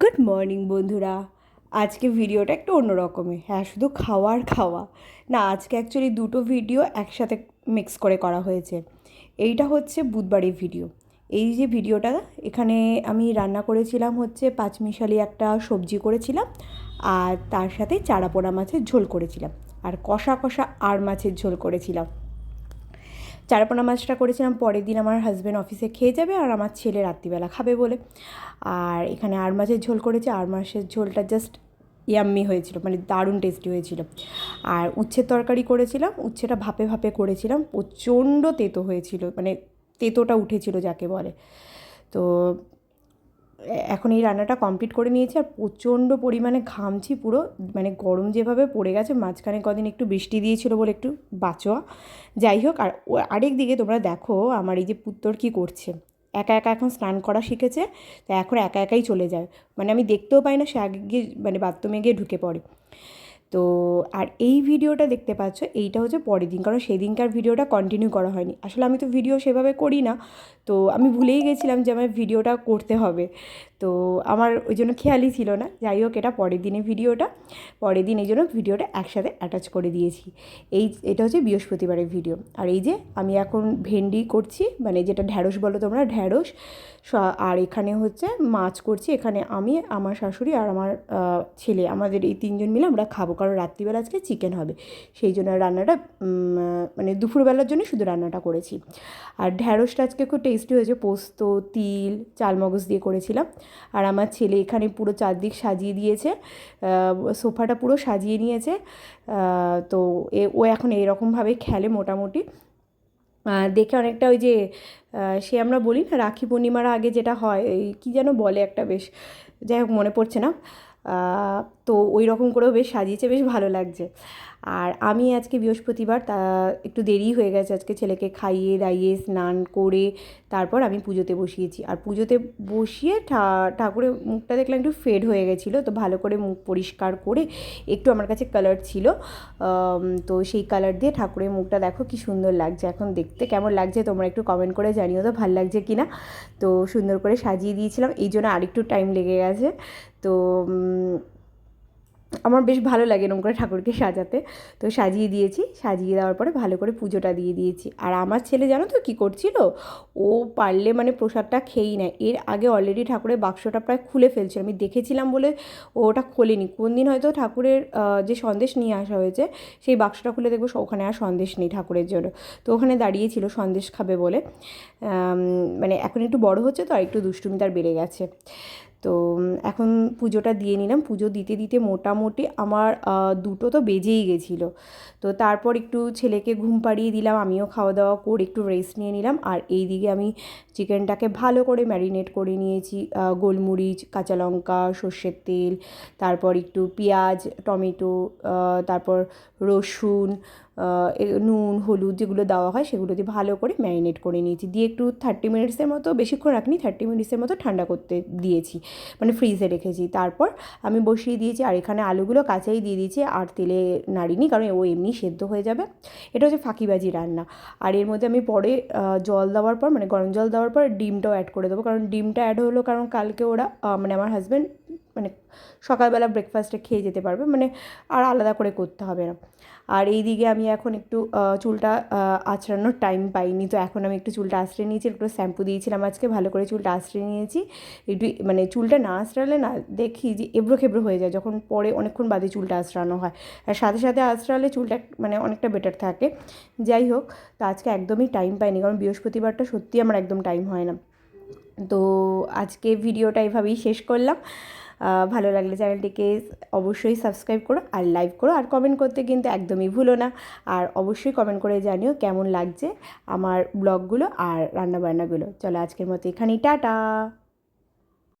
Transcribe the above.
Good morning বন্ধুরা। আজকে ভিডিওটা একটু অন্যরকমের হ্যাঁ শুধু খাওয়ার খাওয়া। না, আজকে অ্যাকচুয়ালি দুটো ভিডিও একসাথে মিক্স করে করা হয়েছে। এইটা হচ্ছে বুধবারের ভিডিও এই যে ভিডিওটা এখানে আমি রান্না করেছিলাম হচ্ছে পাঁচমিশালি একটা সবজি করেছিলাম, আর তার সাথে চারাপোনা মাছের ঝোল করেছিলাম, আর কষা কষা আর মাছের ঝোল করেছিলাম। চারাপোনা মাছটা করেছিলাম, পরের দিন আমার হাজব্যান্ড অফিসে খেয়ে যাবে আর আমার ছেলে রাত্রিবেলা খাবে বলে। আর এখানে আর মাছের ঝোল করেছে, আর মাছের ঝোলটা জাস্ট ইয়াম্মি হয়েছিল মানে দারুণ টেস্টি হয়েছিল। আর উচ্ছের তরকারি করেছিলাম, উচ্ছেটা ভাপে ভাপে করেছিলাম, প্রচণ্ড তেতো হয়েছিল মানে তেতোটা উঠেছিল যাকে বলে। তো এখন এই রান্নাটা কমপ্লিট করে নিয়েছি আর প্রচণ্ড পরিমাণে ঘামছি পুরো। মানে গরম যেভাবে পড়ে গেছে, মাঝখানে কদিন একটু বৃষ্টি দিয়েছিল বলে একটু বাঁচোয়া। যাই হোক, আর আরেক দিকে তোমরা দেখো আমার এই যে পুত্তর কী করছে। একা একা এখন স্নান করা শিখেছে, তো এখন একা একাই চলে যায়। মানে আমি দেখতেও পাই না, সে আগে গিয়ে মানে বাথরুমে গিয়ে ঢুকে পড়ে। তো আর এই ভিডিওটা দেখতে পাচ্ছ, এইটা হচ্ছে পরের দিন, কারণ সেদিনকার ভিডিওটা কন্টিনিউ করা হয়নি। আসলে আমি তো ভিডিও সেভাবে করি না, তো আমি ভুলেই গেছিলাম যে আমার ভিডিওটা করতে হবে। তো আমার ওই জন্য খেয়ালই ছিল না, যাই হোক এটা পরের দিনের ভিডিওটা, পরের দিন এই জন্য ভিডিওটা একসাথে অ্যাটাচ করে দিয়েছি। এই, এটা হচ্ছে বৃহস্পতিবারের ভিডিও আর এই যে আমি এখন ভেন্ডি করছি মানে যেটা ঢ্যাঁড়স বলো তোমরা, ঢ্যাঁড়স আর এখানে হচ্ছে মাছ করছি, এখানে আমি, আমার শাশুড়ি আর আমার ছেলে, আমাদের এই তিনজন মিলে আমরা খাব। কারণ রাত্রিবেলা আজকে চিকেন হবে। সেই জন্য রান্নাটা মানে দুপুরবেলার জন্য শুধু রান্নাটা করেছি। আর ঢ্যাঁড়সটা আজকে খুব টেস্টি হয়েছে, পোস্ত, তিল, চালমগজ দিয়ে করেছিলাম। আর আমার ছেলে এখানে পুরো চারদিক সাজিয়ে দিয়েছে সোফাটা পুরো সাজিয়ে নিয়েছে তো এ, ও এখন এরকমভাবে খেলে মোটামুটি। দেখে অনেকটা ওই যে সে আমরা বলি না, রাখি পূর্ণিমার আগে যেটা হয় কী যেন বলে একটা বেশ, যাই হোক মনে পড়ছে না। তো ওই রকম করেও বেশ সাজিয়েছে, বেশ ভালো লাগছে। আর আমি আজকে বৃহস্পতিবার, তা একটু দেরি হয়ে গেছে আজকে ছেলেকে খাইয়ে দাইয়ে স্নান করে তারপর আমি পুজোতে বসিয়েছি। আর পুজোতে বসিয়ে ঠাকুরের মুখটা দেখলাম একটু ফেড হয়ে গেছিল, তো ভালো করে মুখ পরিষ্কার করে একটু আমার কাছে কালার ছিল। তো সেই কালার দিয়ে ঠাকুরের মুখটা দেখো কি সুন্দর লাগছে। এখন দেখতে কেমন লাগছে তোমরা একটু কমেন্ট করে জানিও তো ভালো লাগছে কি না তো সুন্দর করে সাজিয়ে দিয়েছিলাম, এই জন্য আরেকটু টাইম লেগে গেছে। তো আমার বেশ ভালো লাগে এরকম করে ঠাকুরকে সাজাতে। তো সাজিয়ে দিয়েছি, সাজিয়ে দেওয়ার পরে ভালো করে পুজোটা দিয়ে দিয়েছি। আর আমার ছেলে জানো তো কী করছিল? ও পারলে মানে প্রসাদটা খেয়েই নেয়। এর আগে অলরেডি ঠাকুরের বাক্সটা প্রায় খুলে ফেলছিল আমি দেখেছিলাম বলে ও ওটা খোলেনি। কোন দিন হয়তো ঠাকুরের যে সন্দেশ নিয়ে আসা হয়েছে, সেই বাক্সটা খুলে দেখব ওখানে আর সন্দেশ নেই ঠাকুরের জন্য। তো ওখানে দাঁড়িয়েছিল সন্দেশ খাবে বলে। মানে এখন একটু বড় হচ্ছে তো আর একটু দুষ্টুমি তার বেড়ে গেছে। তো এখন পুজোটা দিয়ে নিলাম। পুজো দিতে দিতে মোটামুটি আমার দুটো তো বেজেই গেছিল। তো তারপর একটু ছেলেকে ঘুম পাড়িয়ে দিলাম, আমিও খাওয়া দাওয়া করে একটু রেস্ট নিয়ে নিলাম। আর এই দিকে আমি চিকেনটাকে ভালো করে ম্যারিনেট করে নিয়েছি। গোলমরিচ, কাঁচা লঙ্কা, সর্ষের তেল, তারপর একটু পেঁয়াজ, টমেটো তারপর রসুন নুন, হলুদ যেগুলো দেওয়া হয় সেগুলো দিয়ে ভালো করে ম্যারিনেট করে নিয়েছি। দিয়ে একটু থার্টি মিনিটসের মতো বেশিক্ষণ রাখিনি থার্টি মিনিটসের মতো ঠান্ডা করতে দিয়েছি মানে ফ্রিজে রেখেছি। তারপর আমি বসিয়ে দিয়েছি আর এখানে আলুগুলো কাঁচাই দিয়ে দিয়েছি আর তেলে নাড়িনি, কারণ ও এমনি সেদ্ধ হয়ে যাবে। এটা হচ্ছে ফাঁকিবাজি রান্না। আর এর মধ্যে আমি পরে জল দেওয়ার পর মানে গরম জল দেওয়ার পর ডিমটাও অ্যাড করে দেবো, কারণ ডিমটা অ্যাড হলো কারণ কালকে ওরা মানে আমার হাজব্যান্ড মানে সকালবেলা ব্রেকফাস্টে খেয়ে যেতে পারবে মানে আর আলাদা করে করতে হবে না। আর এই দিকে আমি এখন একটু চুলটা আঁচড়ানোর টাইম পাইনি, তো এখন আমি একটু চুলটা আঁচড়ে নিয়েছি, একটু শ্যাম্পু দিয়েছিলাম আজকে, ভালো করে চুলটা আঁচড়ে নিয়েছি। একটু মানে চুলটা না আঁচড়ালে না দেখি যে এবড়ো খেবড়ো হয়ে যায়, যখন পরে অনেকক্ষণ বাদে চুলটা আঁচড়ানো হয়। আর সাথে সাথে আঁচড়ালে চুলটা মানে অনেকটা বেটার থাকে। যাই হোক, তো আজকে একদমই টাইম পাইনি, কারণ বৃহস্পতিবারটা সত্যি আমার একদম টাইম হয় না। তো আজকে ভিডিওটা এভাবেই শেষ করলাম। ভালো লাগলে চ্যানেলটিকে অবশ্যই সাবস্ক্রাইব করো আর লাইক করো। আর কমেন্ট করতে কিন্তু একদমই ভুলো না। আর অবশ্যই কমেন্ট করে জানিও কেমন লাগছে আমার ব্লগগুলো আর রান্নাবান্নাগুলো। চলো আজকের মতো এখানেই টাটা।